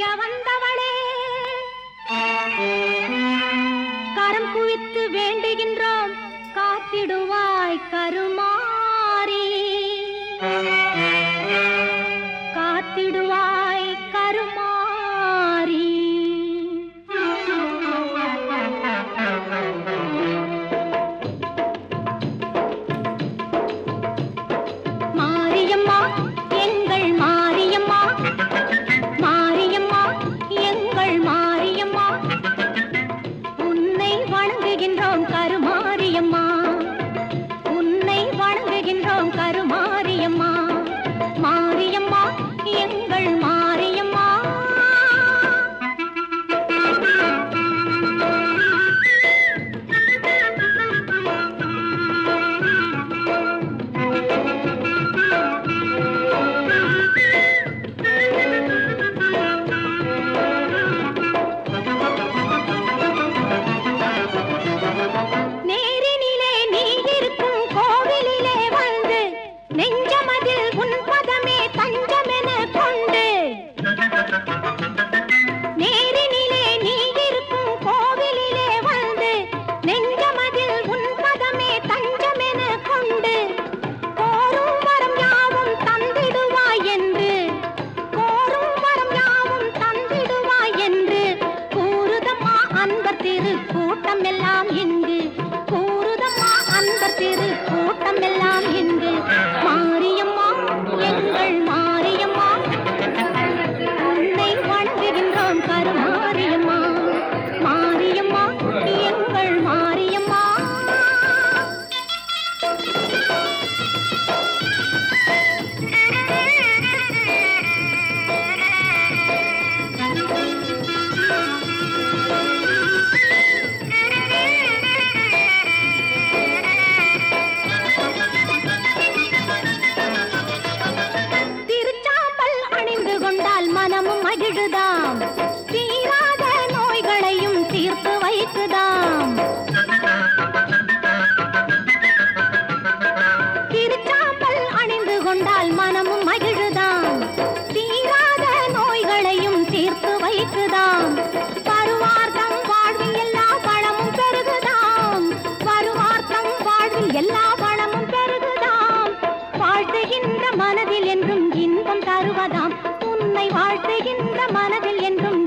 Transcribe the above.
குளிக்க வந்தவளே. கரம் குவித்து வேண்டுகின்றோம் காத்திடுவாய் கருமாறி. ओम कार திருக்கூட்டம் எல்லாம் இதுதாம் தீராத நோய்களையும் தீர்த்து வைக்குதாம். திருச்சாம்பல் அணிந்து கொண்டால் மனமும் மகிழுதாம். தீராத நோய்களையும் தீர்த்து வைக்குதாம். வாழ்த்துகின்ற மனதில் என்றும்